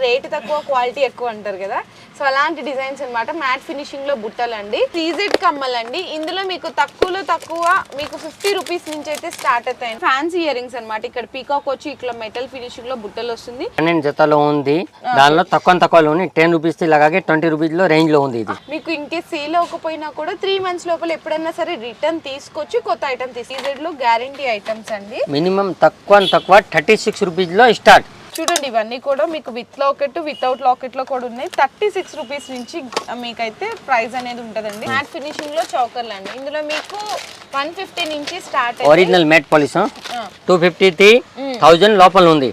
Rate తక్కువ quality ఎక్కువ అంటారు కదా. సో అలాంటి డిజైన్స్ అన్నమాట. మ్యాట్ ఫినిషింగ్లో బుట్టలండి. సీజెడ్ కమ్మలండి. ఇందులో మీకు తక్కువలో తక్కువ మీకు ఫిఫ్టీ రూపీస్ నుంచి అయితే స్టార్ట్ అవుతాయి. ఫ్యాన్సీ ఇయర్ రింగ్స్ అనమాట ఇక్కడ పీకాక్ వచ్చి ఇక్కడ మెటల్ ఫినిషింగ్లో బుట్టలు వస్తుంది. పన్నెండు జతలో ఉంది. దానిలో తక్కువ తక్కువలో ఉంది. టెన్ రూపీస్ అలాగే ట్వంటీ రూపీస్లో రేంజ్లో ఉంది ఇది. మీకు ఇంకే సేల్ అవ్వకపోయినా కూడా త్రీ మంత్స్ లోపల ఎప్పుడైనా సరే రిటర్న్ తీసుకొచ్చి కొత్త ఐటమ్ తీసి. సీజెడ్లో గ్యారంటీ ఐటమ్స్ అండి. మినిమం తక్కువ తక్కువ థర్టీ సిక్స్ రూపీస్లో స్టార్ట్. చూడండి ఇవన్నీ కూడా మీకు విత్ లాకెట్ వితౌట్ లాకెట్లో కూడా ఉన్నాయి. థర్టీ సిక్స్ రూపీస్ నుంచి మీకైతే ప్రైస్ అనేది ఉంటదండి. మ్యాట్ ఫినిషింగ్లో చౌకర్లు అండి. ఇందులో మీకు వన్ ఫిఫ్టీ నుంచి start original matte polish two fifty three thousand లోపల ఉంది.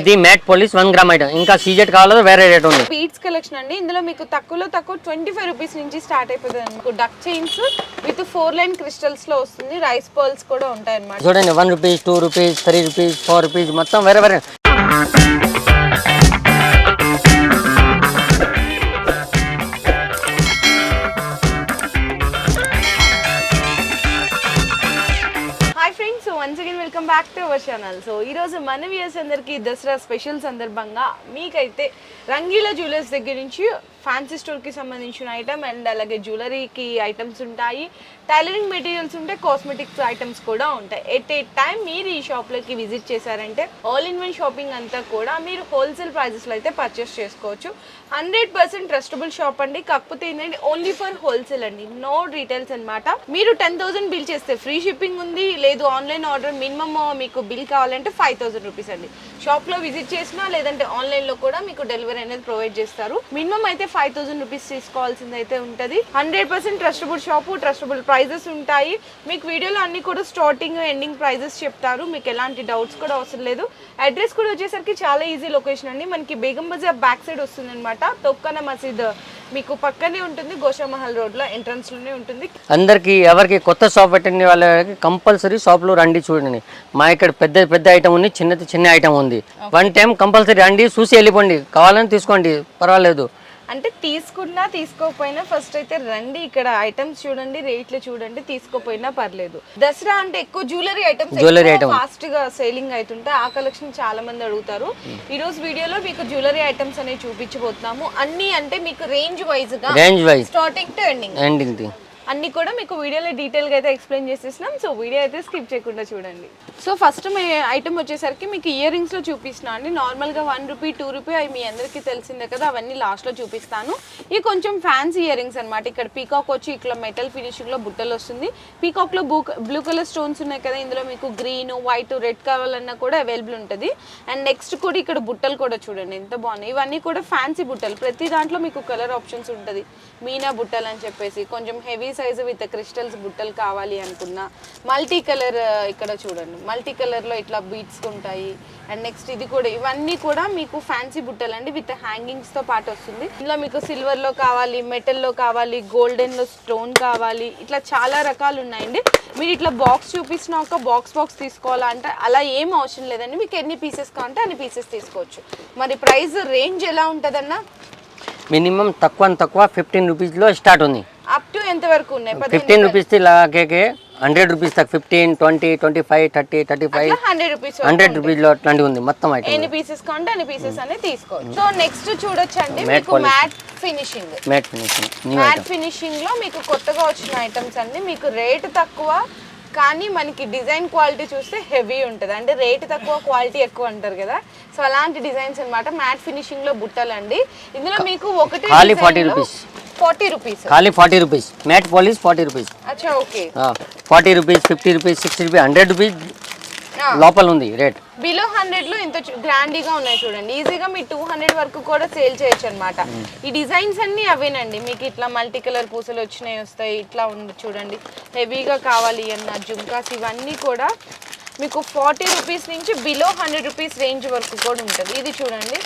ఇది matte polish one gram item ఇంకా సీజెట్ కావాలో వేరే రేట్ ఉంది. బీట్స్ కలెక్షన్ అండి. ఇందులో మీకు తక్కువలో తక్కువ ట్వంటీ ఫైవ్ రూపీస్ నుంచి స్టార్ట్ అయిపోతుంది. మీకు duck chains with four line క్రిస్టల్స్లో వస్తుంది. రైస్ పర్ల్స్ కూడా ఉంటాయి అన్నమాట చూడండి one rupees two rupees three rupees four rupees మొత్తం వేరే వేరే. Once again welcome back to our channel so ఈరోజు మన వ్యూస్ అందరికీ దసరా స్పెషల్ సందర్భంగా మీకైతే రంగీల జ్యువెలర్స్ దగ్గర నుంచి ఫ్యాన్సీ స్టోర్కి సంబంధించిన ఐటమ్ అండ్ అలాగే జ్యువెలరీకి ఐటమ్స్ ఉంటాయి. టైలరింగ్ మెటీరియల్స్ ఉంటాయి కాస్మెటిక్స్ ఐటమ్స్ కూడా ఉంటాయి. ఎట్ ఏ టైం మీరు ఈ షాప్లోకి విజిట్ చేశారంటే ఆల్ ఇన్ వన్ షాపింగ్ అంతా కూడా మీరు హోల్సేల్ ప్రైజెస్లో అయితే పర్చేస్ చేసుకోవచ్చు. హండ్రెడ్ పర్సెంట్ ట్రస్టబుల్ షాప్ అండి. కాకపోతే ఏంటంటే ఓన్లీ ఫర్ హోల్సేల్ అండి. నో రీటైల్స్ అనమాట మీరు టెన్ థౌసండ్ బిల్ చేస్తే ఫ్రీ షిప్పింగ్ ఉంది. లేదు ఆన్లైన్ ఆర్డర్ మినిమమ్ మీకు బిల్ కావాలంటే ఫైవ్ థౌసండ్ రూపీస్ అండి. షాప్లో విజిట్ చేసినా లేదంటే ఆన్లైన్లో కూడా మీకు డెలివరీ అనేది ప్రొవైడ్ చేస్తారు. మినిమం అయితే ఫైవ్ థౌసండ్ రూపీస్ తీసుకోవాల్సింది అయితే ఉంటుంది. Hundred percent trustable shop trustable prices ఉంటాయి. మీకు వీడియోలో అన్ని కూడా స్టార్టింగ్ ఎండింగ్ ప్రైజెస్ చెప్తారు. మీకు ఎలాంటి డౌట్స్ కూడా అవసరం లేదు. అడ్రస్ కూడా వచ్చేసరికి చాలా ఈజీ లొకేషన్ అండి. మనకి బేగం బజార్ బ్యాక్ సైడ్ వస్తుంది అనమాట తొక్కన మసీద్ మీకు పక్కనే ఉంటుంది. గోషామహల్ రోడ్లో ఎంట్రన్స్లోనే ఉంటుంది. అందరికి ఎవరికి కొత్త షాప్ పెట్టిన వాళ్ళకి కంపల్సరీ షాప్లో రండి చూడండి. మా ఇక్కడ పెద్ద పెద్ద ఐటమ్ ఉంది చిన్నది చిన్న ఐటమ్ ఉంది. వన్ టైం కంపల్సరీ రండి చూసి వెళ్ళిపోండి. కావాలని తీసుకోండి పర్వాలేదు. అంటే తీసుకున్నా తీసుకోకపోయినా ఫస్ట్ అయితే రండి ఇక్కడ ఐటమ్స్ చూడండి రేట్లు చూడండి తీసుకోపోయినా పర్లేదు. దసరా అంటే ఎక్కువ జ్యువెలరీ ఐటమ్స్ Jewellery item. ఫాస్ట్గా సేలింగ్ అవుతుంటే ఆ కలెక్షన్ చాలా మంది అడుగుతారు. ఈ రోజు వీడియోలో మీకు జ్యువెలరీ ఐటమ్స్ అనేవి చూపించబోతున్నాము. అన్ని అంటే మీకు రేంజ్ వైజ్గా range wise starting to ending ending అన్ని కూడా మీకు వీడియోలో డీటెయిల్గా అయితే ఎక్స్ప్లెయిన్ చేసేసినాం. సో వీడియో అయితే స్కిప్ చేయకుండా చూడండి. సో ఫస్ట్ మీ ఐటమ్ వచ్చేసరికి మీకు ఇయర్ రింగ్స్లో చూపిస్తున్నా అండి. నార్మల్గా వన్ రూపీ టూ రూపీ అవి మీ అందరికీ తెలిసిందే కదా అవన్నీ లాస్ట్లో చూపిస్తాను. ఇవి కొంచెం ఫ్యాన్సీ ఇయర్ రింగ్స్ అనమాట ఇక్కడ పీకాక్ వచ్చి ఇక్కడ మెటల్ ఫినిషింగ్లో బుట్టలు వస్తుంది. పీకాక్లో బ్లూ బ్లూ కలర్ స్టోన్స్ ఉన్నాయి కదా ఇందులో మీకు గ్రీన్ వైట్ రెడ్ కావాలన్నా కూడా అవైలబుల్ ఉంటుంది. అండ్ నెక్స్ట్ కూడా ఇక్కడ బుట్టలు కూడా చూడండి ఎంత బాగున్నాయి. ఇవన్నీ కూడా ఫ్యాన్సీ బుట్టలు. ప్రతి దాంట్లో మీకు కలర్ ఆప్షన్స్ ఉంటుంది. మీనా బుట్టలు అని చెప్పేసి కొంచెం హెవీ సైజు విత్ క్రిస్టల్స్ బుట్టలు కావాలి అనుకున్నా మల్టీ కలర్ uh, ఇక్కడ చూడండి. మల్టీ కలర్లో ఇట్లా బీట్స్ ఉంటాయి. అండ్ నెక్స్ట్ ఇది కూడా ఇవన్నీ కూడా మీకు ఫ్యాన్సీ బుట్టలు అండి విత్ హ్యాంగింగ్స్తో పాటు వస్తుంది. ఇందులో మీకు సిల్వర్లో కావాలి మెటల్లో కావాలి గోల్డెన్లో స్టోన్ కావాలి ఇట్లా చాలా రకాలు ఉన్నాయండి. మీరు ఇట్లా బాక్స్ చూపించిన ఒక బాక్స్ బాక్స్ తీసుకోవాలంటే అలా ఏం అవసరం లేదండి. మీకు ఎన్ని పీసెస్ కావాలంటే అన్ని పీసెస్ తీసుకోవచ్చు. మరి ప్రైస్ రేంజ్ ఎలా ఉంటుందన్నా? మినిమం తక్కువ తక్కువ ఫిఫ్టీన్ రూపీస్లో స్టార్ట్ ఉంది. అప్ టు ఎంత వరకు ఉన్నాయి? ఫిఫ్టీన్ రూపీస్ లాగే హండ్రెడ్ రూపీస్ తక్ fifteen twenty twenty five thirty thirty five hundred rupees hundred రూపీస్లో అట్లాంటి ఉంది మొత్తం ఐటమ్ ఎన్ని పీసెస్ కావాలంటే అన్ని పీసెస్ అనేది తీసుకోవచ్చు. సో నెక్స్ట్ చూడొచ్చు అండి మీకు. Matte finishing matte finishing matte ఫినిషింగ్లో మీకు కొత్తగా వచ్చిన ఐటమ్స్ అండి. మీకు రేట్ తక్కువ కానీ మనకి డిజైన్ క్వాలిటీ చూస్తే హెవీ ఉంటుంది. అంటే రేట్ తక్కువ క్వాలిటీ ఎక్కువ అంటారు కదా. సో అలాంటి డిజైన్స్ అన్నమాట. మ్యాట్ ఫినిషింగ్లో బుట్టలండి. ఇందులో మీకు ఒకటి 40 rupees. Forty rupees. ఖాళీ forty rupees. Matte polish forty rupees. అచ్చా okay. Forty rupees fifty rupees sixty rupees hundred rupees లోపల ఉంది రేట్. బిలో హండ్రెడ్లో ఇంత గ్రాండీగా ఉన్నాయి చూడండి. ఈజీగా మీ టూ హండ్రెడ్ వరకు కూడా సేల్ చేయొచ్చు అనమాట ఈ డిజైన్స్ అన్ని అవేనండి. మీకు ఇట్లా మల్టీ కలర్ పూసలు వచ్చినాయి వస్తాయి ఇట్లా ఉంది చూడండి. హెవీగా కావాలి అన్న జుమ్కాస్ ఇవన్నీ కూడా మీకు ఫార్టీ రూపీస్ నుంచి బిలో హండ్రెడ్ రూపీస్ రేంజ్ వరకు కూడా ఉంటుంది. ఇది చూడండి.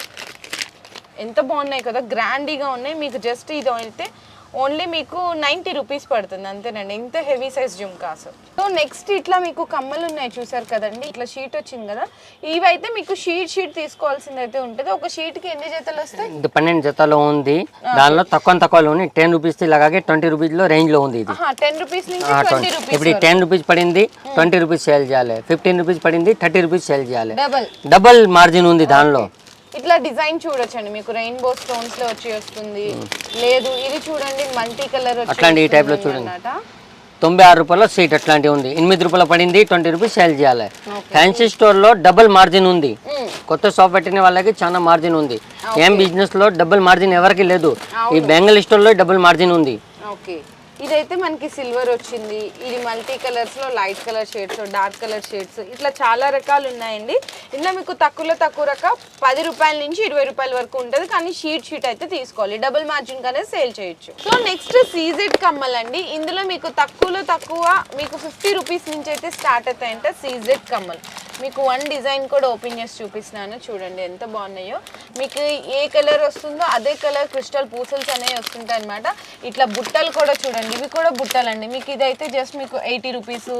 ఎంత బాగున్నాయి కదా గ్రాండీగా ఉన్నాయి. మీకు జస్ట్ ఇది అయితే ఓన్లీ మీకు నైంటీ రూపీస్ పడుతుంది అంతేనండి. ఇంత heavy size jhumkas so next ఇట్లా మీకు కమ్మలు ఉన్నాయి చూసారు కదండి. ఇట్లా షీట్ వచ్చింది కదా. ఇవైతే మీకు షీట్ షీట్ తీసుకోవాల్సింది అయితే ఉంటుంది. ఒక షీట్కి ఎన్ని జతలు వస్తాయి? పన్నెండు జతలో ఉంది. దానిలో తక్కువ తక్కువలో ఉంది టెన్ రూపీస్ అలాగే ట్వంటీ రూపీస్లో రేంజ్లో ఉంది ఇది. టెన్ రూపీస్ నుంచి ఆ, ట్వంటీ 20. రూపీస్ ఇప్పుడు టెన్ రూపీస్ పడింది ట్వంటీ రూపీస్ సేల్ చేయాలి. ఫిఫ్టీన్ రూపీస్ పడింది థర్టీ రూపీస్ సేల్ చేయాలి. డబల్ డబల్ మార్జిన్ ఉంది దానిలో. ఇట్లా డిజైన్ చూడొచ్చండి. మీకు రెయిన్బో స్టోన్స్లో వచ్చి వస్తుంది. లేదు ఇది చూడండి మల్టీ కలర్ అట్లాంటి ఈ type లో చూడండి. తొంభై ఆరు రూపాయల సీట్ అట్లాంటివి ఉంది. ఎనిమిది రూపాయలు పడింది ట్వంటీ రూపీస్ సేల్ చేయాలి. ఫ్యాన్సీ స్టోర్లో డబుల్ మార్జిన్ ఉంది. కొత్త షాప్ పెట్టిన వాళ్ళకి చాలా మార్జిన్ ఉంది. ఏం బిజినెస్లో డబుల్ మార్జిన్ ఎవరికి లేదు. ఈ బెంగల్ స్టోర్లో డబుల్ మార్జిన్ ఉంది. ఓకే. ఇదైతే మనకి సిల్వర్ వచ్చింది. ఇది మల్టీ కలర్స్లో light colour shades dark colour shades ఇట్లా చాలా రకాలు ఉన్నాయండి. ఇందులో మీకు తక్కువలో తక్కువ రక పది రూపాయల నుంచి ఇరవై రూపాయల వరకు ఉంటుంది. కానీ షీట్ షీట్ అయితే తీసుకోవాలి. డబుల్ మార్జిన్ కనే సేల్ చేయొచ్చు. సో నెక్స్ట్ సీజెడ్ కమ్మల్ అండి ఇందులో మీకు తక్కువలో తక్కువ మీకు ఫిఫ్టీ రూపీస్ నుంచి అయితే స్టార్ట్ అవుతాయంట సీజెడ్ కమ్మల్. మీకు వన్ డిజైన్ కూడా ఓపెన్ చేసి చూపిస్తున్నాను. చూడండి ఎంత బాగున్నాయో. మీకు ఏ కలర్ వస్తుందో అదే కలర్ క్రిస్టల్ పూసల్స్ అనేవి వస్తుంటాయి అనమాట ఇట్లా బుట్టలు కూడా చూడండి. ఇవి కూడా బుట్టలండి. మీకు ఇదైతే జస్ట్ మీకు ఎయిటీ రూపీస్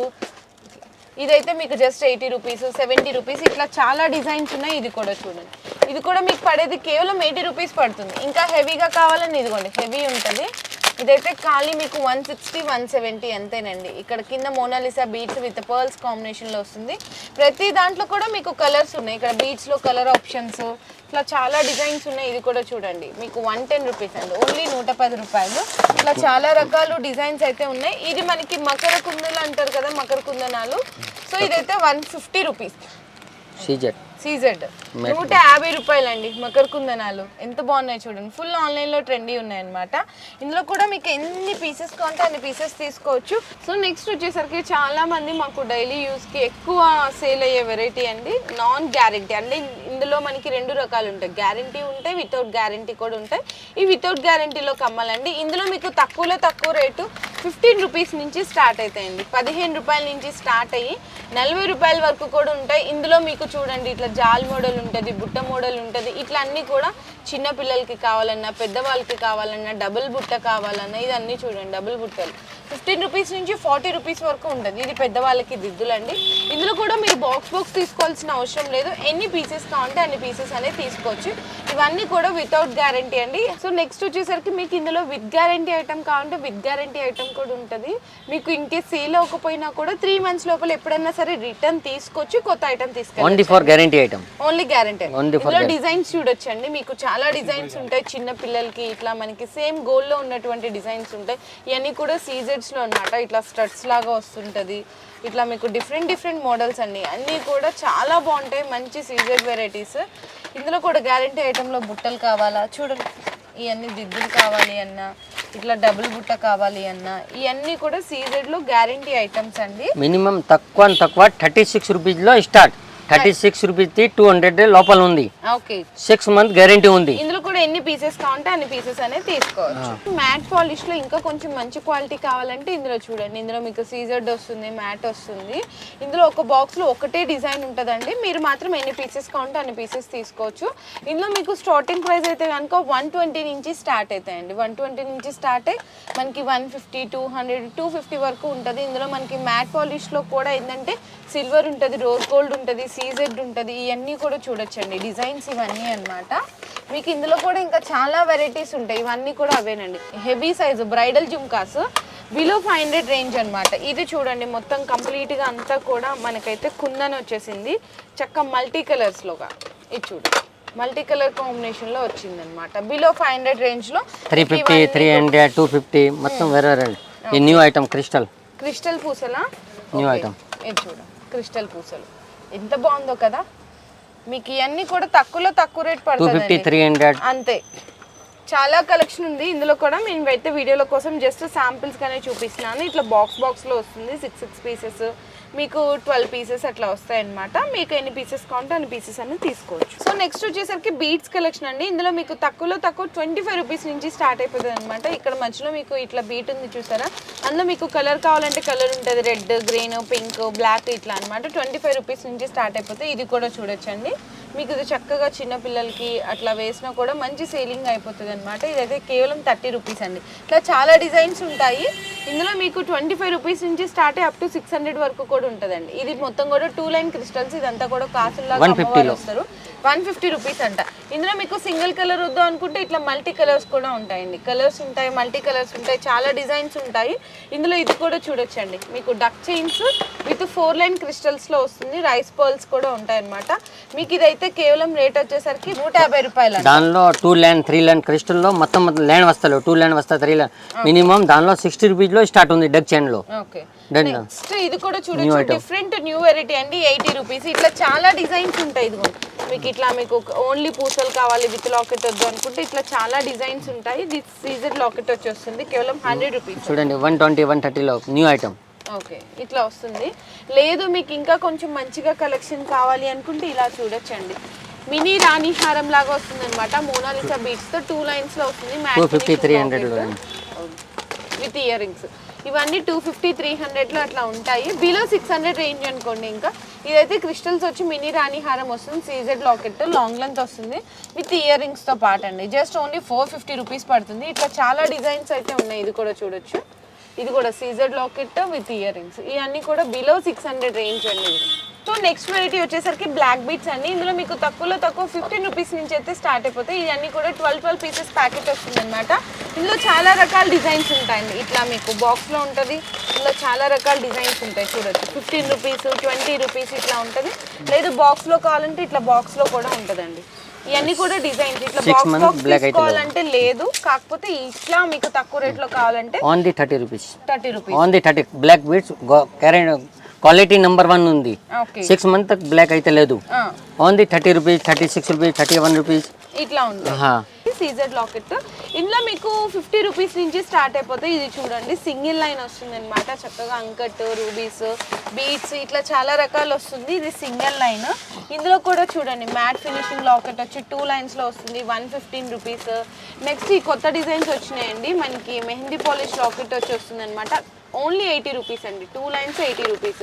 ఇదైతే మీకు just eighty rupees seventy rupees ఇట్లా చాలా డిజైన్స్ ఉన్నాయి. ఇది కూడా చూడండి. ఇది కూడా మీకు పడేది కేవలం ఎయిటీ రూపీస్ పడుతుంది. ఇంకా హెవీగా కావాలని ఇదిగోండి. హెవీ ఉంటుంది. ఇదైతే ఖాళీ మీకు వన్ సిక్స్టీ వన్ సెవెంటీ అంతేనండి ఇక్కడ కింద మోనాలిసా బీట్స్ విత్ పర్ల్స్ కాంబినేషన్లో వస్తుంది. ప్రతి దాంట్లో కూడా మీకు కలర్స్ ఉన్నాయి. ఇక్కడ బీట్స్లో కలర్ ఆప్షన్స్ ఇట్లా చాలా డిజైన్స్ ఉన్నాయి. ఇది కూడా చూడండి. మీకు వన్ టెన్ రూపీస్ అండి. ఓన్లీ నూట పది రూపాయలు. ఇట్లా చాలా రకాలు డిజైన్స్ అయితే ఉన్నాయి. ఇది మనకి మకర కుందలు అంటారు కదా మకర కుందనాలు. సో ఇదైతే one fifty rupees. C Z. నూట యాభై రూపాయలండి మకర కుందనాలు ఎంత బాగున్నాయి చూడండి. ఫుల్ ఆన్లైన్లో ట్రెండీ ఉన్నాయి అనమాట ఇందులో కూడా మీకు ఎన్ని పీసెస్ కావాలంటే అన్ని పీసెస్ తీసుకోవచ్చు. సో నెక్స్ట్ వచ్చేసరికి చాలా మంది మాకు డైలీ యూస్కి ఎక్కువ సేల్ అయ్యే వెరైటీ అండి నాన్ గ్యారంటీ అంటే ఇందులో మనకి రెండు రకాలు ఉంటాయి. గ్యారంటీ ఉంటాయి వితౌట్ గ్యారంటీ కూడా ఉంటాయి. ఈ వితౌట్ గ్యారంటీలో కమ్మాలండి ఇందులో మీకు తక్కువలో తక్కువ రేటు ఫిఫ్టీన్ రూపీస్ నుంచి స్టార్ట్ అవుతాయండి. పదిహేను రూపాయల నుంచి స్టార్ట్ అయ్యి నలభై రూపాయల వరకు కూడా ఉంటాయి. ఇందులో మీకు చూడండి ఇట్లా జాల్ మోడల్ ఉంటుంది బుట్ట మోడల్ ఉంటుంది. ఇట్లా అన్నీ కూడా చిన్న పిల్లలకి కావాలన్నా పెద్దవాళ్ళకి కావాలన్నా డబుల్ బుట్ట కావాలన్నా ఇదన్నీ చూడండి డబుల్ బుట్టలు. ఫిఫ్టీన్ రూపీస్ నుంచి ఫార్టీ రూపీస్ వరకు ఉంటుంది. ఇది పెద్దవాళ్ళకి దిద్దులండి. ఇందులో కూడా మీరు బాక్స్ బాక్స్ తీసుకోవాల్సిన అవసరం లేదు. ఎన్ని పీసెస్ కావాలంటే అన్ని పీసెస్ అనేది తీసుకోవచ్చు. ఇవన్నీ కూడా వితౌట్ గ్యారంటీ అండి. సో నెక్స్ట్ వచ్చేసరికి మీకు ఇందులో విత్ గ్యారంటీ ఐటమ్ కావాలంటే విత్ గ్యారంటీ ఐటమ్ కూడా ఉంటుంది. మీకు ఇంకే సేల్ అవ్వకపోయినా కూడా త్రీ మంత్స్ లోపల ఎప్పుడైనా సరే రిటర్న్ తీసుకొచ్చి కొత్త item for guarantee item only guarantee for ఇందులో డిజైన్స్ చూడొచ్చండి. మీకు చాలా డిజైన్స్ ఉంటాయి. చిన్న పిల్లలకి ఇట్లా మనకి సేమ్ గోల్లో ఉన్నటువంటి డిజైన్స్ ఉంటాయి. ఇవన్నీ కూడా సీజెడ్స్లో అన్నమాట. ఇట్లా స్టడ్స్ లాగా వస్తుంటది. ఇట్లా మీకు డిఫరెంట్ డిఫరెంట్ మోడల్స్ అండి అన్నీ కూడా చాలా బాగుంటాయి. మంచి సీజెడ్ వెరైటీస్ ఇందులో కూడా గ్యారంటీ ఐటెంలో బుట్టలు కావాలా? చూడండి. ఇవన్నీ దిద్దులు కావాలి అన్న ఇట్లా డబుల్ బుట్ట కావాలి అన్న ఇవన్నీ కూడా సీజెడ్లో గ్యారంటీ ఐటమ్స్ అండి. మినిమం తక్కువ తక్కువ థర్టీ సిక్స్ రూపీస్లో స్టార్ట్ థర్టీ సిక్స్ రూపీస్ది టూ హండ్రెడ్ లోపల ఉంది. ఓకే. సిక్స్ మంత్ గ్యారంటీ ఉంది. ఇందులో కూడా ఎన్ని పీసెస్ కావాలంటే అన్ని పీసెస్ అనేది తీసుకోవచ్చు. మ్యాట్ పాలిష్లో ఇంకా కొంచెం మంచి క్వాలిటీ కావాలంటే ఇందులో చూడండి. ఇందులో మీకు సీజర్డ్ వస్తుంది మ్యాట్ వస్తుంది. ఇందులో ఒక బాక్స్లో ఒకటే డిజైన్ ఉంటుందండి. మీరు మాత్రం ఎన్ని పీసెస్ కావాలంటే అన్ని పీసెస్ తీసుకోవచ్చు. ఇందులో మీకు స్టార్టింగ్ ప్రైస్ అయితే కనుక వన్ ట్వంటీ నుంచి స్టార్ట్ అవుతాయండి వన్ ట్వంటీ నుంచి స్టార్ట్ అయ్యి మనకి one fifty two hundred two fifty వరకు ఉంటుంది. ఇందులో మనకి మ్యాట్ పాలిష్లో కూడా ఏంటంటే సిల్వర్ ఉంటుంది రోజ్ గోల్డ్ ఉంటుంది సీజెడ్ ఉంటుంది ఇవన్నీ కూడా చూడొచ్చండి. డిజైన్స్ ఇవన్నీ అన్నమాట. మీకు ఇందులో కూడా ఇంకా చాలా వెరైటీస్ ఉంటాయి. ఇవన్నీ కూడా అవేనండి. Heavy size bridal jhumkas below five hundred range అనమాట ఇది చూడండి మొత్తం కంప్లీట్గా అంతా కూడా మనకైతే కుందన్ వచ్చేసింది. చక్క మల్టీ కలర్స్లోగా ఇది చూడండి మల్టీ కలర్ కాంబినేషన్లో వచ్చింది అనమాట బిలో ఫైవ్ హండ్రెడ్ రేంజ్లో three fifty three hundred two fifty మొత్తం వేరే వేరే. న్యూ ఐటమ్ క్రిస్టల్ క్రిస్టల్ పూసలా? ఓకే. item. ఇది చూడు. క్రిస్టల్ పూసలు. ఎంత బాగుందో కదా. మీకు ఇవన్నీ కూడా తక్కువలో తక్కువ రేట్ పడుతుంది అంతే. చాలా కలెక్షన్ ఉంది. ఇందులో కూడా మేము అయితే వీడియోల కోసం జస్ట్ శాంపిల్స్ గానే చూపిస్తున్నాను. ఇట్లా బాక్స్ బాక్స్లో వస్తుంది. సిక్స్ సిక్స్ పీసెస్ మీకు ట్వెల్వ్ పీసెస్ అట్లా వస్తాయి అనమాట మీకు ఎన్ని పీసెస్ కావాలంటే అన్ని పీసెస్ అన్ని తీసుకోవచ్చు. సో నెక్స్ట్ వచ్చేసరికి బీట్స్ కలెక్షన్ అండి. ఇందులో మీకు తక్కువలో తక్కువ ట్వంటీ ఫైవ్ రూపీస్ నుంచి స్టార్ట్ అయిపోతుంది అనమాట ఇక్కడ మధ్యలో మీకు ఇట్లా బీట్ ఉంది చూసారా? అందులో మీకు కలర్ కావాలంటే కలర్ ఉంటుంది. రెడ్ గ్రీన్ పింక్ బ్లాక్ ఇట్లా అనమాట ట్వంటీ ఫైవ్ రూపీస్ నుంచి స్టార్ట్ అయిపోతే ఇది కూడా చూడొచ్చండి. మీకు ఇది చక్కగా చిన్న పిల్లలకి అట్లా వేసినా కూడా మంచి సేలింగ్ అయిపోతుంది అనమాట ఇదైతే కేవలం థర్టీ రూపీస్ అండి. ఇట్లా చాలా డిజైన్స్ ఉంటాయి. ఇందులో మీకు ట్వంటీ ఫైవ్ రూపీస్ నుంచి స్టార్ట్ అయ్యి అప్ టు సిక్స్ హండ్రెడ్ వరకు కూడా ఉంటుందండి. ఇది మొత్తం కూడా టూ లైన్ క్రిస్టల్స్ ఇదంతా కూడా కాసుల్లాగా 150 అమ్మవారు లో. వస్తారు. వన్ ఫిఫ్టీ రూపీస్ అంట. ఇందులో మీకు సింగిల్ కలర్ వద్దు అనుకుంటే ఇట్లా మల్టీ కలర్స్ కూడా ఉంటాయండి. కలర్స్ ఉంటాయి మల్టీ కలర్స్ ఉంటాయి చాలా డిజైన్స్ ఉంటాయి. ఇందులో ఇది కూడా చూడొచ్చండి. మీకు duck chains with four line క్రిస్టల్స్లో వస్తుంది. రైస్ పర్ల్స్ కూడా ఉంటాయి అనమాట మీకు ఇదైతే కేవలం రేట్ వచ్చేసరికి నూట యాభై రూపాయలు దానిలో టూ ల్యాండ్ త్రీ ల్యాండ్ క్రిస్టల్లో మొత్తం మొత్తం ల్యాండ్ వస్తాయి. టూ ల్యాండ్ వస్తా త్రీ ల్యాండ్ మినిమం దానిలో సిక్స్టీ రూపీస్లో స్టార్ట్ ఉంది డగ్ చైన్లో ఓకే. నెక్స్ట్ ఇది కూడా చూడొచ్చు. డిఫరెంట్ న్యూ వెరైటీ అండి ఎయిటీ రూపీస్ ఇట్లా చాలా డిజైన్స్ ఉంటాయి ఇదిగో. మీకు ఇట్లా మీకు ఓన్లీ పూసలు కావాలి విత్ లాకెట్ వద్దు అనుకుంటే ఇట్లా చాలా డిజైన్స్ ఉంటాయి. దిస్ సీజర్ లాకెట్ వచ్చి వస్తుంది కేవలం హండ్రెడ్ రూపీస్ చూడండి వన్ ట్వంటీ వన్ థర్టీలో న్యూ ఐటమ్ ఓకే ఇట్లా వస్తుంది. లేదు మీకు ఇంకా కొంచెం మంచిగా కలెక్షన్ కావాలి అనుకుంటే ఇలా చూడొచ్చండి. మినీ రాణి హారం లాగా వస్తుంది అనమాట మోనాలిసా బీట్స్తో టూ లైన్స్లో వస్తుంది. విత్ ఇయర్ రింగ్స్ ఇవన్నీ టూ ఫిఫ్టీ త్రీ హండ్రెడ్లో అట్లా ఉంటాయి. బిలో సిక్స్ హండ్రెడ్ రేంజ్ అనుకోండి ఇంకా. ఇదైతే క్రిస్టల్స్ వచ్చి మినీ రాణి హారం వస్తుంది. సీజెడ్ లాకెట్ లాంగ్ లెంత్ వస్తుంది. విత్ ఇయర్ రింగ్స్తో పాటు అండి. Just only four fifty rupees పడుతుంది. ఇట్లా చాలా డిజైన్స్ అయితే ఉన్నాయి. ఇది కూడా చూడొచ్చు. ఇది కూడా CZ locket with earrings. ఇవన్నీ కూడా బిలో సిక్స్ హండ్రెడ్ రేంజ్ అండి సో నెక్స్ట్ వెరైటీ వచ్చేసరికి బ్లాక్ బీట్స్ అండి. ఇందులో మీకు తక్కువలో తక్కువ ఫిఫ్టీన్ రూపీస్ నుంచి అయితే స్టార్ట్ అయిపోతాయి. ఇవన్నీ కూడా ట్వెల్వ్ ట్వెల్వ్ పీసెస్ ప్యాకెట్ వస్తుంది అనమాట ఇందులో చాలా రకాల డిజైన్స్ ఉంటాయండి. ఇట్లా మీకు బాక్స్లో ఉంటుంది. ఇందులో చాలా రకాల డిజైన్స్ ఉంటాయి చూడొచ్చు. ఫిఫ్టీన్ రూపీస్ ట్వంటీ రూపీస్ ఇట్లా ఉంటుంది. లేదు బాక్స్లో కావాలంటే ఇట్లా బాక్స్లో కూడా ఉంటుందండి. ఇవన్నీ కూడా డిజైన్స్. ఇట్లా బాక్స్ బాక్స్ అయితే తీసుకోవాలంటే లేదు. కాకపోతే ఇట్లా మీకు తక్కువ రేట్లో కావాలంటే on the thirty rupees. Thirty rupees on the thirty black beads quality number one ఉంది. సిక్స్ మంత్ బ్లాక్ అయితే లేదు. On the thirty rupees thirty six rupees thirty one rupees ఇట్లా ఉంది. సీజర్ లాకెట్ ఇందులో మీకు ఫిఫ్టీ రూపీస్ నుంచి start అయిపోతాయి. ఇది చూడండి సింగిల్ లైన్ వస్తుంది అనమాట చక్కగా అంకట్ రూబీస్ బీట్స్ ఇట్లా చాలా రకాలు వస్తుంది. ఇది సింగిల్ లైన్ ఇందులో కూడా చూడండి మ్యాట్ ఫినిషింగ్ లాకెట్ వచ్చి టూ లైన్స్లో వస్తుంది. వన్ ఫిఫ్టీన్ రూపీస్ నెక్స్ట్ ఈ కొత్త డిజైన్స్ వచ్చినాయండి. మనకి మెహందీ పాలిష్ లాకెట్ వచ్చి వస్తుంది అనమాట ఓన్లీ ఎయిటీ రూపీస్ అండి. Two lines eighty rupees.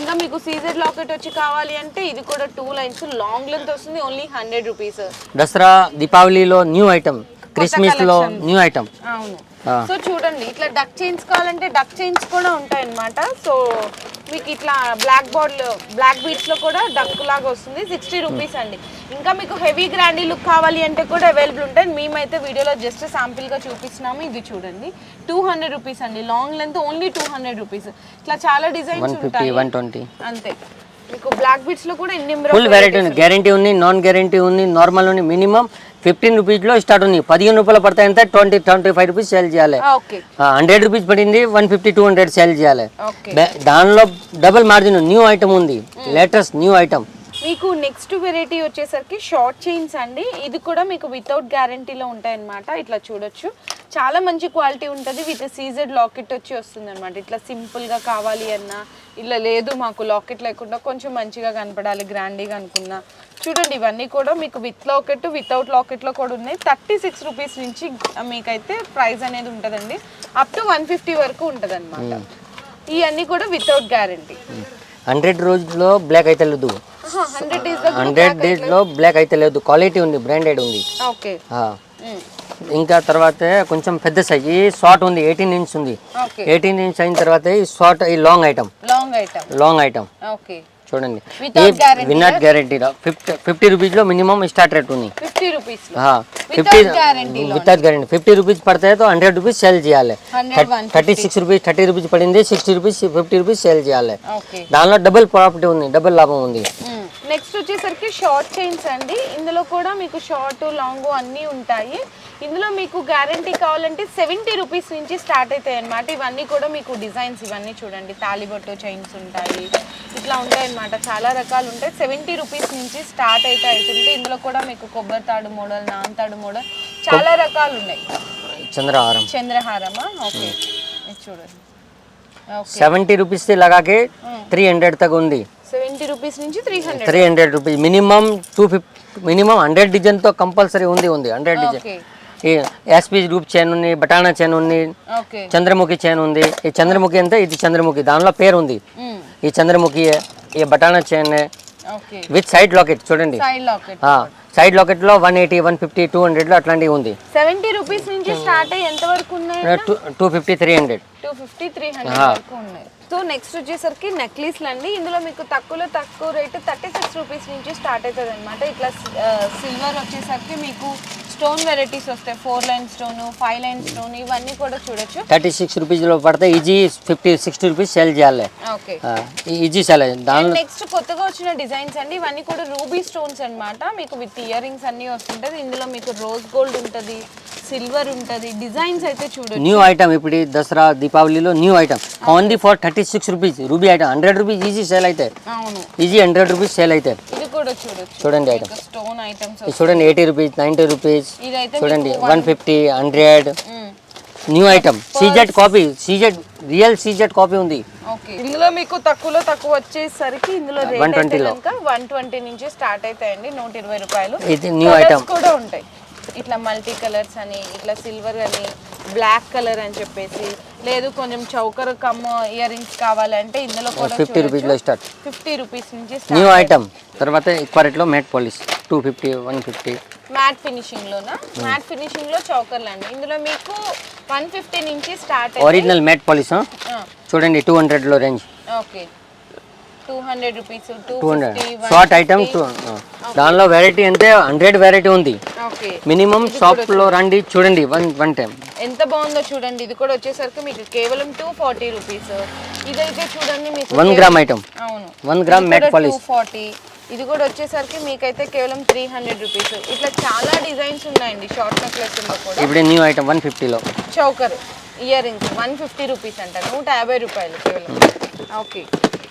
ఇంకా మీకు సీజర్ లాకెట్ వచ్చి కావాలి అంటే ఇది కూడా టూ లైన్స్. లాంగ్ లెంత్ వస్తుంది ఓన్లీ హండ్రెడ్ రూపీస్. దసరా దీపావళిలో న్యూ ఐటమ్ క్రిస్మస్లో న్యూ ఐటమ్. అవును. సో చూడండి ఇట్లా డక్ చైన్స్ కావాలంటే డక్ చైన్స్ కూడా ఉంటాయి అన్నమాట సో మీకు ఇట్లా బ్లాక్ బోర్డ్ బ్లాక్ బీట్స్లో కూడా డక్ లాగా వస్తుంది. సిక్స్టీ రూపీస్ అండి. ఇంకా మీకు హెవీ గ్రాండీ లుక్ కావాలి అంటే కూడా అవైలబుల్ ఉంటాయి. మేమైతే వీడియోలో జస్ట్ శాంపిల్గా చూపిస్తున్నాము. ఇది చూడండి. టూ హండ్రెడ్ రూపీస్ అండి. Long length only two hundred rupees ఇట్లా చాలా డిజైన్స్ ఉంటాయి. అంతే. మీకు బ్లాక్ బీట్స్లో కూడా ఎన్ని ఫుల్ వెరైటీ ఉంది గ్యారంటీ ఉంది నాన్ గ్యారంటీ ఉంది నార్మల్ ఉంది మినిమం ఫిఫ్టీన్ రూపీస్లో స్టార్ట్ ఉంది. పదిహేను రూపాయలు పడతాయి అంటే twenty twenty five rupees sale చేయాలి హండ్రెడ్ రూపీస్ పడింది one fifty two hundred sale చేయాలి. దానిలో డబుల్ మార్జిన్ న్యూ ఐటమ్ ఉంది. లేటెస్ట్ న్యూ ఐటమ్ మీకు నెక్స్ట్ వెరైటీ వచ్చేసరికి షార్ట్ చైన్స్ అండి. ఇది కూడా మీకు వితౌట్ గ్యారంటీలో ఉంటాయి అన్నమాట ఇట్లా చూడొచ్చు. చాలా మంచి క్వాలిటీ ఉంటుంది. విత్ సీజెడ్ లాకెట్ వచ్చి వస్తుంది అనమాట ఇట్లా సింపుల్గా కావాలి అన్నా ఇలా లేదు మాకు లాకెట్ లేకుండా కొంచెం మంచిగా కనపడాలి గ్రాండీగా అనుకున్నా. చూడండి ఇవన్నీ కూడా మీకు విత్ లాకెట్ వితౌట్ లాకెట్లో కూడా ఉన్నాయి. థర్టీ సిక్స్ రూపీస్ నుంచి మీకైతే ప్రైస్ అనేది ఉంటుందండి. అప్ టు వన్ ఫిఫ్టీ వరకు ఉంటుంది అనమాట ఇవన్నీ కూడా వితౌట్ గ్యారంటీ హండ్రెడ్ రోజుల్లో బ్లాక్ అయితే లేదు. హండ్రెడ్ డేస్ డేస్లో బ్లాక్ అయితే లేదు. క్వాలిటీ ఉంది బ్రాండెడ్ ఉంది. ఓకే. ఇంకా తర్వాత కొంచెం పెద్ద సైజ్ ఈ షార్ట్ ఉంది ఎయిటీన్ ఇంచ్ ఉంది. ఎయిటీన్ ఇంచ్ అయిన తర్వాత ఈ షార్ట్ ఈ లాంగ్ ఐటమ్ లాంగ్ ఐటమ్ చూడండి. Guarantee, విన్నట్ గ్యారంటీ ఫిఫ్టీ ఫిఫ్టీ రూపీస్లో మినిమం స్టార్ట్ రేట్ ఉంది. ఫిఫ్టీ రూపీస్లో? వితౌట్ గ్యారంటీ ఫిఫ్టీ రూపీస్ పడతాయి తో హండ్రెడ్ రూపీస్ సేల్ చేయాలి. Thirty six rupees thirty rupees పడింది sixty rupees fifty rupees sale చేయాలి. దానిలో డబుల్ ప్రాఫిట్ ఉంది డబుల్ లాభం ఉంది. నెక్స్ట్ వచ్చేసరికి షార్ట్ చైన్స్ అండి. ఇందులో కూడా మీకు షార్ట్ లాంగ్ అన్నీ ఉంటాయి. ఇందులో మీకు గ్యారంటీ కావాలంటే సెవెంటీ రూపీస్ నుంచి స్టార్ట్ అవుతాయి అనమాట ఇవన్నీ కూడా మీకు డిజైన్స్ ఇవన్నీ చూడండి. తాలిబొట్టు చైన్స్ ఉంటాయి. ఇట్లా ఉంటాయి అనమాట చాలా రకాలు ఉంటాయి. సెవెంటీ రూపీస్ నుంచి స్టార్ట్ అయితే అవుతుంది ఇందులో కూడా మీకు కొబ్బరి తాడు మోడల్ నాన్ తాడు మోడల్ చాలా రకాలు ఉన్నాయి. చంద్రహారం. చంద్రహారమా? ఓకే. చూడండి. సెవెంటీ రూపీస్ లగాకే త్రీ హండ్రెడ్ తగ్గు ఉంది సెవెంటీ రూపీస్ నుంచి three hundred three hundred rupees minimum two fifty minimum hundred డిజైన్తో కంపల్సరీ ఉంది ఉంది. హండ్రెడ్ డిజైన్ ఈ ఎస్పీ రూప్ చైన్ ఉంది బటానా చైన్ ఉంది చంద్రముఖి చైన్ ఉంది. ఈ చంద్రముఖి అంటే ఇది చంద్రముఖి దానిలో పేరు ఉంది. మ్మ్. ఈ చంద్రముఖి ఈ బటానా చైన్ విత్ సైడ్ లాకెట్ చూడండి. Side లాకెట్లో one eighty one fifty two హండ్రెడ్లో అట్లాంటివి ఉంది. సెవెంటీ రూపీస్ నుంచి స్టార్ట్ అయ్యి ఎంత వరకు ఉన్నాయి two fifty three hundred two fifty three hundred వరకు ఉన్నాయి. సో నెక్స్ట్ వచ్చేసరికి నెక్లెస్లు అండి. ఇందులో మీకు తక్కువలో తక్కువ రేటు థర్టీ సిక్స్ రూపీస్ నుంచి స్టార్ట్ అవుతుంది అనమాట ఇట్లా సిల్వర్ వచ్చేసరికి మీకు స్టోన్ వెరైటీస్ వస్తాయి. Four line stone five line stone ఇవన్నీ కూడా చూడొచ్చు. థర్టీ సిక్స్ రూపీస్లో పడితే easy fifty sixty rupees sale చేయాలి. ఓకే ఈజీ సేల్ దానిలో నెక్స్ట్ కొత్తగా వచ్చిన డిజైన్స్ అండి. ఇవన్నీ కూడా రూబీ స్టోన్స్ అన్నమాట. మీకు విత్ ఇయర్ రింగ్స్ అన్ని వస్తుంటది. ఇందులో మీకు రోజ్ గోల్డ్ ఉంటది సిల్వర్ ఉంటది. డిజైన్స్ అయితే చూడొచ్చు. న్యూ ఐటమ్ ఇప్పుడు Dasara దీపావళిలో new item only for thirty six rupees ruby item hundred rupees easy sale అవును. ఈజీ హండ్రెడ్ రూపీస్ సేల్ చూడొచ్చు. చూడండి ఐటమ్ స్టోన్ ఐటమ్స్ ఇది చూడండి ఎయిటీ రూపీస్ నైంటీ రూపీస్ చూడండి one fifty hundred. New item CZ copy CZ real CZ copy ఉంది. ఇందులో మీకు తక్కువలో తక్కువ వచ్చేసరికి ఇందులో రేట్ 120 అయితే లో. కనుక వన్ ట్వంటీ నుంచి స్టార్ట్ అవుతాయండి. నూట ఇరవై రూపాయలు. ఇది న్యూ ఐటమ్ కూడా ఉంటాయి. ఇట్లా మల్టీ కలర్స్ అని ఇట్లా సిల్వర్ అని బ్లాక్ కలర్ అని చెప్పేసి లేదు కొంచెం చౌకర్ కమ్ ఇయర్ రింగ్స్ కావాలంటే ఇందులో కూడా ఫిఫ్టీ రూపీస్లో స్టార్ట్ ఫిఫ్టీ రూపీస్ నుంచి న్యూ ఐటమ్ తర్వాత ఎక్కువ రేట్లో matte polish two fifty one fifty matte finishing లోనా మ్యాట్ ఫినిషింగ్లో చౌకర్లు అండి. ఇందులో మీకు వన్ ఫిఫ్టీ నుంచి స్టార్ట్ ఒరిజినల్ మ్యాట్ పాలిష్ చూడండి టూ హండ్రెడ్లో range okay. Two hundred rupees two two hundred short item దానిలో వెరైటీ అంటే హండ్రెడ్ వెరైటీ ఉంది. మినిమం షాప్లో రండి చూడండి వన్ వన్ టైం ఎంత బాగుందో చూడండి. ఇది కూడా వచ్చేసరికి మీకు కేవలం టూ ఫార్టీ రూపీస్ ఇదైతే చూడండి మీకు వన్ గ్రామ్ ఐటమ్ అవును. One gram matte two polish forty ఇది కూడా వచ్చేసరికి మీకైతే కేవలం త్రీ హండ్రెడ్ రూపీస్ ఇట్లా చాలా డిజైన్స్ ఉన్నాయండి షార్ట్ నెక్లెస్లో కూడా. ఇప్పుడు న్యూ ఐటమ్ వన్ ఫిఫ్టీలో choker earrings one fifty rupees అంట. నూట యాభై రూపాయలు కేవలం. ఓకే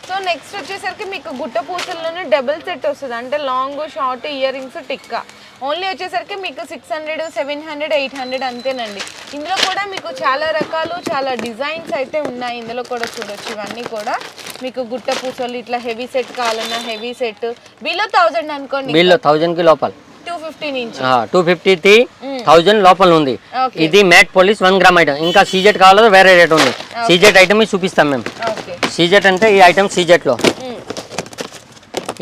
సో నెక్స్ట్ వచ్చేసరికి మీకు గుట్ట పూసల్లోనే డబుల్ సెట్ వస్తుంది. అంటే long short earrings tikka. Only వచ్చేసరికి మీకు six hundred seven hundred eight hundred అంతేనండి. ఇందులో కూడా మీకు చాలా రకాలు చాలా డిజైన్స్ అయితే ఉన్నాయి. ఇందులో కూడా చూడొచ్చు ఇవన్నీ కూడా. మీకు గుట్ట పూసలు ఇట్లా హెవీ సెట్ కావాలన్నా హెవీ సెట్ బిలో థౌజండ్ అనుకోండి. బిల్లో థౌజండ్కి లోపల. టూ ఫిఫ్టీ ఫిఫ్టీ థౌజండ్ లోపల ఉంది. ఇది matte polish one gram item ఇంకా సీజెట్ కావాలో వేరే రేట్ ఉంది. సీజెట్ ఐటమ్ చూపిస్తాం మేము. సీజెట్ అంటే ఈ ఐటమ్ సీజెట్లో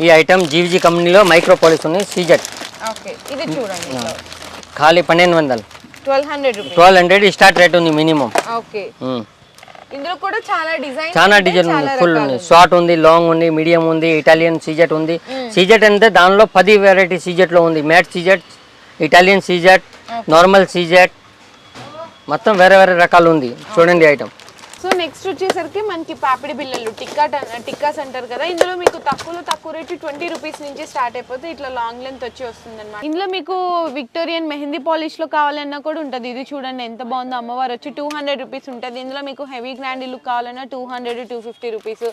ఈ ఐటమ్ జీవీజీ కంపెనీలో మైక్రో పాలిష్ ఉంది సీజెట్ ఓకే ఇది చూడండి ఖాళీ పన్నెండు వందలు. Twelve hundred rupees. Twelve hundred start rate ఉంది మినిమం. ఓకే. ఇందులో కూడా చాలా డిజైన్ చాలా డిజైన్ ఉంది ఫుల్ ఉంది. షార్ట్ ఉంది లాంగ్ ఉంది మీడియం ఉంది ఇటాలియన్ సీజెట్ ఉంది. సీజెట్ అంటే దానిలో పది వెరైటీ సీజెట్లో ఉంది. Matte CZ Italian CZ normal CZ మొత్తం వేరే వేరే రకాలు ఉంది. చూడండి ఐటమ్ సో నెక్స్ట్ వచ్చేసరికి మనకి పాపిడి బిల్లలు టిక్కా టిక్కాస్ అంటారు కదా. ఇందులో మీకు తక్కువలో తక్కువ రేటు ట్వంటీ రూపీస్ నుంచి స్టార్ట్ అయిపోతే ఇట్లా లాంగ్ లెంత్ వచ్చి వస్తుంది అనమాట ఇందులో మీకు విక్టోరియన్ మెహందీ పాలిష్లో కావాలన్నా కూడా ఉంటుంది. ఇది చూడండి ఎంత బాగుందో. అమ్మవారు వచ్చి టూ హండ్రెడ్ రూపీస్ ఉంటుంది. ఇందులో మీకు హెవీ గ్రాండ్ లుక్ కావాలన్నా two hundred two fifty rupees.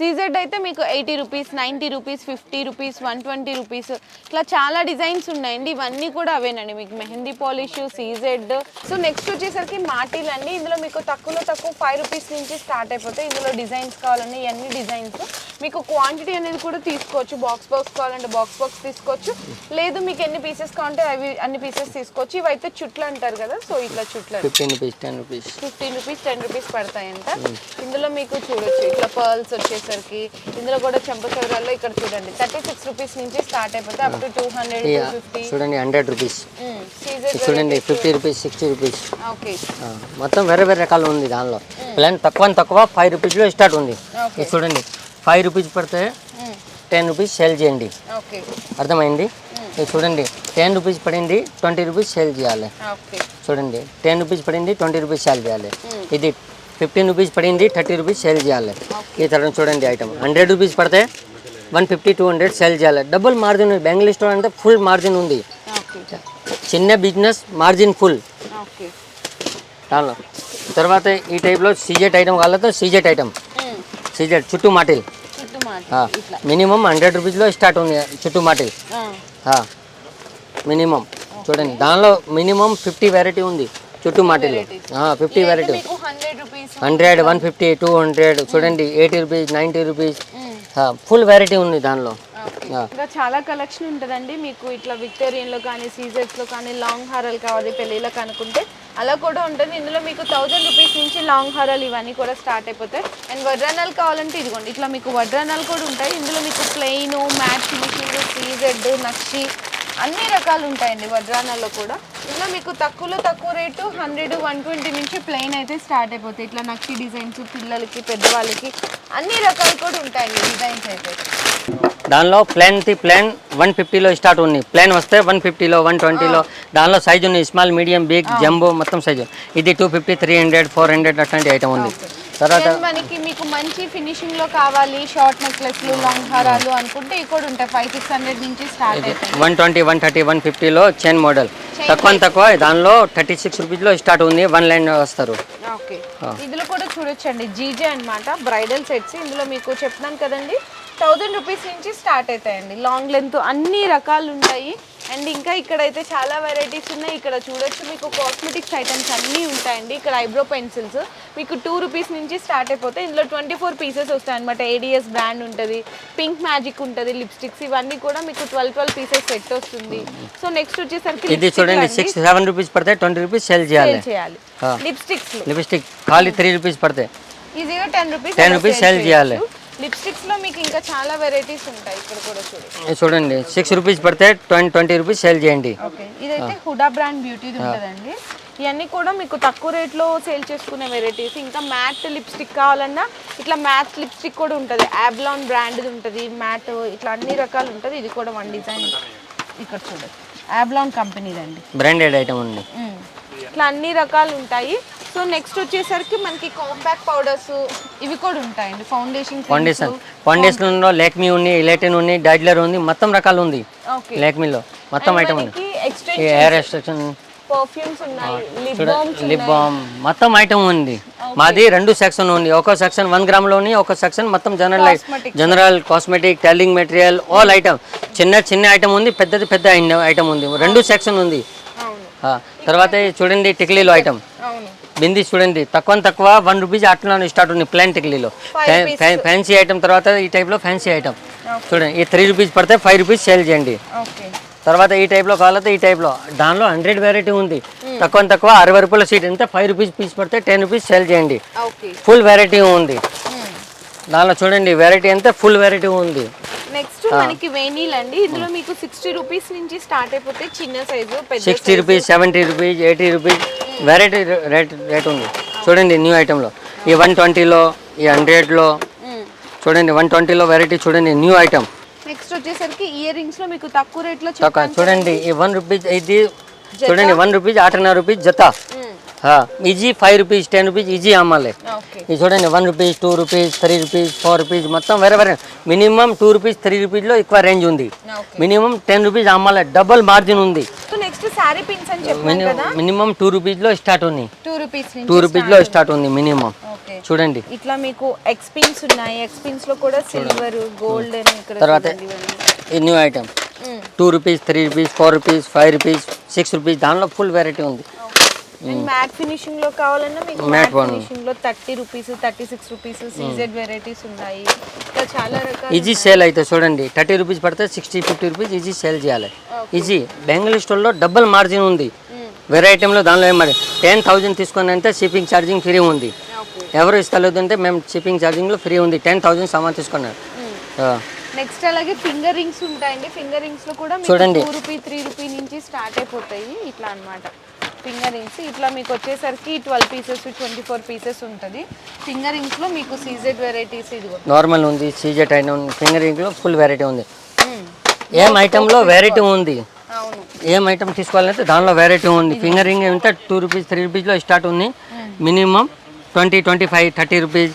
CZ అయితే మీకు eighty rupees ninety rupees fifty rupees one twenty rupees. ఇట్లా చాలా డిజైన్స్ ఉన్నాయండి. ఇవన్నీ కూడా అవేనండి. మీకు mehndi polish CZ so next వచ్చేసరికి మాటీలు అండి ఇందులో మీకు తక్కువలో తక్కువ ఫైవ్ రూపీస్ నుంచి స్టార్ట్ అయిపోతాయి. ఇందులో డిజైన్స్ కావాలన్నా ఇవన్నీ డిజైన్స్. మీకు క్వాంటిటీ అనేది కూడా తీసుకోవచ్చు. బాక్స్ బాక్స్ కావాలంటే బాక్స్ బాక్స్ తీసుకోవచ్చు. లేదు మీకు ఎన్ని పీసెస్ కావాలంటే అవి అన్ని పీసెస్ తీసుకోవచ్చు. ఇవైతే చుట్లు అంటారు కదా సో ఇట్లా చుట్లు fifteen rupees ten rupees. Fifteen rupees ten rupees పడతాయంట. ఇందులో మీకు చూడొచ్చు. ఇట్లా పర్ల్స్ వచ్చేసరికి ఇందులో కూడా చెంపచవరాల్లో ఇక్కడ చూడండి. థర్టీ సిక్స్ రూపీస్ నుంచి స్టార్ట్ అయిపోతే up to two hundred fifty చూడండి హండ్రెడ్ రూపీస్. సీజర్ చూడండి fifty rupees sixty rupees. Okay మొత్తం వేరే వేరే రకాలు ఉంది దానిలో. ప్లాన్ తక్కువ తక్కువ ఫైవ్ రూపీస్లో స్టార్ట్ ఉంది. ఇది చూడండి. ఫైవ్ రూపీస్ పడితే టెన్ రూపీస్ సేల్ చేయండి. అర్థమైంది? ఇది చూడండి. టెన్ రూపీస్ పడింది ట్వంటీ రూపీస్ సేల్ చేయాలి. చూడండి. టెన్ రూపీస్ పడింది ట్వంటీ రూపీస్ సేల్ చేయాలి. ఇది ఫిఫ్టీన్ రూపీస్ పడింది థర్టీ రూపీస్ సేల్ చేయాలి. ఈ తర్వాత చూడండి ఐటమ్ హండ్రెడ్ రూపీస్ పడితే one fifty two hundred sale చేయాలి. డబుల్ మార్జిన్ ఉంది. బెంగళూరు స్టోర్ అంటే ఫుల్ మార్జిన్ ఉంది. చిన్న బిజినెస్ మార్జిన్ ఫుల్ దానిలో తర్వాత ఈ టైప్లో సీజెట్ ఐటమ్ కావాలంటే సీజెట్ ఐటమ్ సీజెట్ చుట్టూ మాటిల్. మినిమం హండ్రెడ్ రూపీస్లో స్టార్ట్ ఉంది చుట్టూ మాటిల్. మినిమం. చూడండి దానిలో మినిమం ఫిఫ్టీ వెరైటీ ఉంది చుట్టూ మాటిల్. Fifty variety. Hundred one fifty two hundred చూడండి eighty rupees ninety rupees. Full variety ఉంది దానిలో. ఇంకా చాలా కలెక్షన్ ఉంటుందండి. మీకు ఇట్లా విక్టోరియన్లో కానీ సీజర్స్లో కానీ లాంగ్ హారాలు కావాలి పెళ్ళిళ్ళకి అనుకుంటే అలా కూడా ఉంటుంది. ఇందులో మీకు థౌజండ్ రూపీస్ నుంచి లాంగ్ హారాలు ఇవన్నీ కూడా స్టార్ట్ అయిపోతాయి. అండ్ వడ్రానాలు కావాలంటే ఇదిగోండి ఇట్లా మీకు వడ్రానాలు కూడా ఉంటాయి. ఇందులో మీకు ప్లెయిన్ మ్యాచ్ ఫినిషింగ్ సీజెడ్ నక్షి అన్ని రకాలు ఉంటాయండి వడ్రానాల్లో కూడా. ఇందులో మీకు తక్కువలో తక్కువ రేటు హండ్రెడ్ వన్ ట్వంటీ నుంచి ప్లెయిన్ అయితే స్టార్ట్ అయిపోతాయి. ఇట్లా నక్షి డిజైన్స్ పిల్లలకి పెద్దవాళ్ళకి అన్ని రకాలు కూడా ఉంటాయండి డిజైన్స్ అయితే. దానిలో ప్లాన్ ది ప్లాన్ వన్ ఫిఫ్టీలో స్టార్ట్ ఉంది ప్లాన్ వస్తే వన్ ఫిఫ్టీలో వన్ ట్వంటీలో. దానిలో సైజ్ ఉంది స్మాల్ మీడియం బిగ్ జంబో మొత్తం సైజు. ఇది two fifty three hundred four hundred అట్లాంటి ఐటమ్ ఉంది. తర్వాత మనకి మీకు మంచి ఫినిషింగ్లో కావాలి షార్ట్ నెక్లెస్లు లాంగ్ హారాలు అనుకుంటే ఇవి కూడా ఉంటాయి. ఫైవ్ సిక్స్ హండ్రెడ్ నుంచి start one twenty one thirty one ఫిఫ్టీలో చైన్ మోడల్ తక్కువ తక్కువ దానిలో థర్టీ సిక్స్ రూపీస్లో స్టార్ట్ ఉంది. వన్ లైన్ వస్తారు. ఓకే ఇందులో కూడా చూడొచ్చండి. జీజే అన్నమాట బ్రైడల్ సెట్స్ ఇందులో మీకు చెప్తున్నాను కదండి. థౌజండ్ రూపీస్ నుంచి స్టార్ట్ అవుతాయండి. లాంగ్ లెంత్ అన్ని రకాలు ఉంటాయి. అండ్ ఇంకా ఇక్కడైతే చాలా వెరైటీస్ ఉన్నాయి. ఇక్కడ చూడొచ్చు మీకు కాస్మెటిక్స్ ఐటమ్స్ అన్నీ ఉంటాయండి. ఇక్కడ ఐబ్రో పెన్సిల్స్ మీకు టూ రూపీస్ నుంచి స్టార్ట్ అయిపోతాయి. ఇందులో ట్వంటీ ఫోర్ పీసెస్ వస్తాయి అనమాట ఏడిఎస్ బ్రాండ్ ఉంటుంది. పింక్ మ్యాజిక్ ఉంటుంది. లిప్స్టిక్స్ ఇవన్నీ కూడా మీకు ట్వెల్వ్ ట్వెల్వ్ పీసెస్ సెట్ వస్తుంది. సో నెక్స్ట్ వచ్చేసరికి ఇది చూడండి సిక్స్ సెవెన్ రూపీస్ పడతాయి ట్వంటీ రూపీస్ సేల్ చేయాలి. సేల్. లిప్స్టిక్స్ లిప్స్టిక్ ఖాళీ త్రీ రూపీస్ పడతాయి ఈజీగా టెన్ రూపీస్ 10 రూపీస్ sell చేయాలి. లిప్స్టిక్స్లో మీకు ఇంకా చాలా వెరైటీస్ ఉంటాయి ఇక్కడ కూడా చూడండి చూడండి సిక్స్ రూపీస్ పడితే ట్వంటీ ట్వంటీ రూపీస్ సేల్ చేయండి. ఓకే ఇదైతే హుడా బ్రాండ్ బ్యూటీ ఉంటుందండి. ఇవన్నీ కూడా మీకు తక్కువ రేట్లో సేల్ చేసుకునే వెరైటీస్. ఇంకా మ్యాట్ లిప్స్టిక్ కావాలన్నా ఇట్లా మ్యాట్ లిప్స్టిక్ కూడా ఉంటుంది. యాబ్లాన్ బ్రాండ్ ఉంటుంది మ్యాట్ ఇట్లా అన్ని రకాలు ఉంటుంది. ఇది కూడా వన్ డిజైన్ ఇక్కడ చూడండి యాబ్లాన్ కంపెనీదండి బ్రాండెడ్ ఐటమ్ ఉంది. ఇట్లా అన్ని రకాలు ఉంటాయి. సో నెక్స్ట్ వచ్చేసరికి మనకి కాంపాక్ట్ పౌడర్స్ ఇవి కూడా ఉంటాయండి. ఫౌండేషన్ ఫౌండేషన్ ఫౌండేషన్లో లేక్మీ ఉంది ఇలైటిన్ ఉంది డైడ్లర్ ఉంది మొత్తం రకాలు ఉంది ఓకే లేక్మీలో మొత్తం ఐటమ్ ఉంది. హెయిర్ ఎక్స్టెన్షన్ పర్ఫ్యూమ్స్ ఉన్నాయి లిప్ బామ్ మొత్తం ఐటమ్ ఉంది. మాది రెండు సెక్షన్ ఉంది. ఒక సెక్షన్ వన్ గ్రామ్లోని ఒక సెక్షన్ మొత్తం general. General cosmetic tailoring material all item చిన్న చిన్న ఐటమ్ ఉంది పెద్దది పెద్ద ఐటమ్ ఉంది. రెండు సెక్షన్ ఉంది. తర్వాత చూడండి టిక్లీలో ఐటమ్ బింది చూడండి తక్కువ తక్కువ వన్ రూపీస్ అట్లా స్టార్ట్ ఉంది ప్లాన్ టిక్లీలో ఫ్యాన్సీ ఐటమ్ తర్వాత ఈ టైప్లో ఫ్యాన్సీ ఐటమ్ చూడండి ఈ త్రీ రూపీస్ పడితే ఫైవ్ రూపీస్ సేల్ చేయండి. తర్వాత ఈ టైప్లో కావాలంటే ఈ టైప్లో దానిలో హండ్రెడ్ వెరైటీ ఉంది. తక్కువ తక్కువ అరవై రూపాయల సీట్ ఎంత ఫైవ్ రూపీస్ పీస్ పడితే టెన్ రూపీస్ సేల్ చేయండి. ఫుల్ వెరైటీ ఉంది. దానిలో చూడండి వెరైటీ అంతా ఫుల్ వెరైటీ ఉంది. నెక్స్ట్ మనకి వెనీల్ అండి. ఇందులో మీకు సిక్స్టీ రూపీస్ నుంచి స్టార్ట్ అయిపోతే చిన్న size sixty rupees seventy rupees eighty rupees variety rate rate ఉంది. చూడండి న్యూ ఐటెంలో ఈ వన్ ట్వంటీలో ఈ హండ్రెడ్లో చూడండి వన్ ట్వంటీలో వెరైటీ చూడండి న్యూ ఐటమ్ నెక్స్ట్ వచ్చేసరికి ఇయర్ రింగ్స్లో మీకు తక్కువ రేట్లో తక్కువ చూడండి ఈ వన్ రూపీస్ ఇది చూడండి వన్ రూపీస్ ఆటన్నర రూపీస్ జత. Easy five rupees ten rupees easy అమ్మాలి ఇది చూడండి one rupees two rupees three rupees four rupees మొత్తం వేరే వేరే మినిమం టూ రూపీస్ త్రీ రూపీస్లో ఎక్కువ రేంజ్ ఉంది మినిమం టెన్ రూపీస్ అమ్మాలి డబుల్ మార్జిన్ ఉంది మినిమం టూ రూపీస్లో స్టార్ట్ ఉంది టూ రూపీస్లో స్టార్ట్ ఉంది మినిమం చూడండి ఇట్లా మీకు ఎక్స్పిన్స్ ఉన్నాయి ఎక్స్పిన్స్లో కూడా సిల్వర్ ఇక్కడ తర్వాత. ఈ new item. Two rupees three rupees four rupees five rupees six rupees దానిలో ఫుల్ వెరైటీ ఉంది మ్యాట్ ఫినిషింగ్లో కావాలన్నా మీకు matte. ఫినిషింగ్లో thirty rupees thirty six rupees CZ varieties ఉన్నాయి. ఇంకా చాలా రకాల ఈజీ సేల్ అయితే చూడండి థర్టీ రూపీస్ పడితే sixty fifty rupees easy sale చేయాలి. ఈజీ. బెంగళూరు స్టోర్లో డబుల్ మార్జిన్ ఉంది. వేరే ఐటెంలో దానిలో ఏం మరి? టెన్ థౌజండ్ తీసుకొని అంటే షిప్పింగ్ ఛార్జింగ్ ఫ్రీ ఉంది. ఎవరు ఇస్తలేదు అంటే మేము షిప్పింగ్ ఛార్జింగ్లో ఫ్రీ ఉంది. టెన్ థౌజండ్ సామాన్ తీసుకున్నారు. నెక్స్ట్ అలాగే ఫింగర్ రింగ్స్ ఉంటాయండి. ఫింగర్ రింగ్స్లో కూడా చూడండి. టూ రూపీ త్రీ రూపీ నుంచి స్టార్ట్ అయిపోతాయి. ఇట్లా అన్నమాట. ఫింగర్ రింగ్స్ ఇట్లా మీకు వచ్చేసరికి twelve pieces twenty four pieces ఉంటుంది. ఫింగర్ రింగ్స్లో మీకు సీజెడ్ వెరైటీస్ ఇదిగో. నార్మల్ ఉంది సీజెట్ ఐటమ్ ఫింగరింగ్లో ఫుల్ వెరైటీ ఉంది. ఏం ఐటెంలో వెరైటీ ఉంది? ఏం ఐటమ్ తీసుకోవాలంటే దానిలో వెరైటీ ఉంది. ఫింగరింగ్ ఎంత టూ రూపీస్ త్రీ రూపీస్లో స్టార్ట్ ఉంది. Minimum twenty twenty five thirty rupees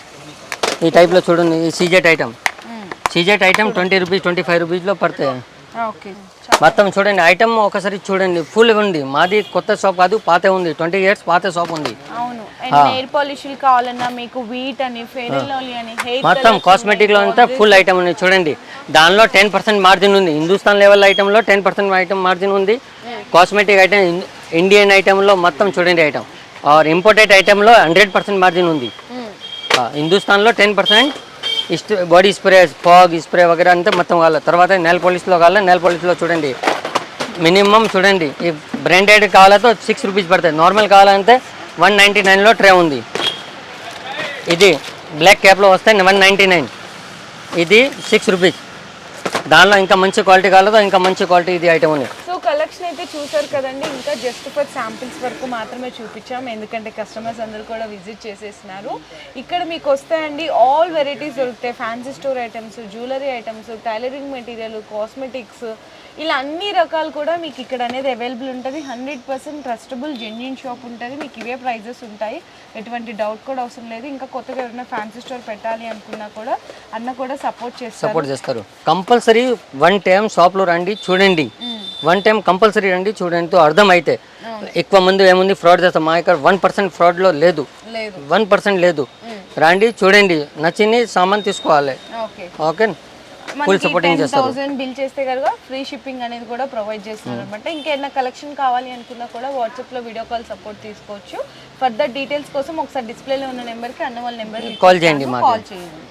ఈ టైప్లో చూడండి ఈ CZ item. CZ item twenty rupees twenty five రూపీస్లో పడతాయి. ఓకే. మొత్తం చూడండి ఐటమ్ ఒకసారి చూడండి ఫుల్ ఉంది. మాది కొత్త షాప్ కాదు పాత ఉంది. ట్వంటీ ఇయర్స్ పాత షాప్ ఉంది. అవును. పాలిష్లు కావాలన్నా మీకు వీట్ అని ఫెయిర్ మొత్తం కాస్మెటిక్లో అంతా ఫుల్ ఐటమ్ ఉంది. చూడండి దానిలో టెన్ పర్సెంట్ మార్జిన్ ఉంది. హిందుస్థాన్ లెవెల్ ఐటెంలో టెన్ పర్సెంట్ ఐటమ్ మార్జిన్ ఉంది. కాస్మెటిక్ ఐటమ్ ఇండియన్ ఐటెంలో మొత్తం చూడండి ఐటమ్ ఆర్ ఇంపోర్టెడ్ ఐటెంలో హండ్రెడ్ పర్సెంట్ మార్జిన్ ఉంది. ఆ, హిందుస్థాన్లో ten percent body spray fog spray వగేరా అంతా మొత్తం కావాలి. తర్వాత నెల పాలిష్లో కావాలి? నెల పాలిష్లో చూడండి. మినిమం చూడండి. ఈ బ్రాండెడ్ కావాలంటే సిక్స్ రూపీస్ పడుతుంది నార్మల్ కావాలంటే వన్ నైంటీ నైన్లో ట్రే ఉంది. ఇది బ్లాక్ క్యాప్లో వస్తే వన్ నైంటీ నైన్ ఇది సిక్స్ రూపీస్ దానిలో ఇంకా మంచి క్వాలిటీ కాలేదు ఇంకా మంచి క్వాలిటీ ఇది ఐటమ్ ఉంది. సో కలెక్షన్ అయితే చూసారు కదండి ఇంకా జస్ట్ ఫర్ శాంపిల్స్ వరకు మాత్రమే చూపించాం. ఎందుకంటే కస్టమర్స్ అందరూ కూడా విజిట్ చేసేసినారు ఇక్కడ మీకు వస్తాయండి ఆల్ వెరైటీస్ దొరుకుతాయి. Fancy store items jewellery items tailoring material cosmetics ఇలా అన్ని రకాలు కూడా మీకు ఇక్కడ అనేది అవైలబుల్ ఉంటుంది. Hundred percent trustable genuine shop ఉంటుంది. మీకు ఇవే ప్రైజెస్ ఉంటాయి. ఎటువంటి డౌట్ కూడా అవసరం లేదు. ఇంకా కొత్తగా ఎవరైనా ఫ్యాన్సీ స్టోర్ పెట్టాలి అనుకున్నా కూడా అన్న కూడా సపోర్ట్ చేస్తారు. సపోర్ట్ చేస్తారు. కంపల్సరీ వన్ టైం షాప్లో రండి చూడండి. వన్ టైం కంపల్సరీ రండి చూడండి అర్థం అయితే ఎక్కువ మంది ఏముంది ఫ్రాడ్ చేస్తాం మా ఇక్కడ వన్ పర్సెంట్ ఫ్రాడ్లో లేదు. లేదు. వన్ పర్సెంట్ లేదు. రండి చూడండి. నచ్చింది సామాన్ తీసుకోవాలి. ఓకే. ఓకే థౌసండ్ బిల్ చేస్తే కనుక ఫ్రీ షిప్పింగ్ అనేది కూడా ప్రొవైడ్ చేస్తున్నారు అనమాట ఇంకేమైనా కలెక్షన్ కావాలి అనుకున్నా కూడా వాట్సాప్లో వీడియో కాల్ సపోర్ట్ తీసుకోవచ్చు. ఫర్దర్ డీటెయిల్స్ కోసం ఒకసారి డిస్ప్లేలో ఉన్న నెంబర్కి అన్న వాళ్ళ నెంబర్ కాల్ చేయండి కాల్ చేయండి.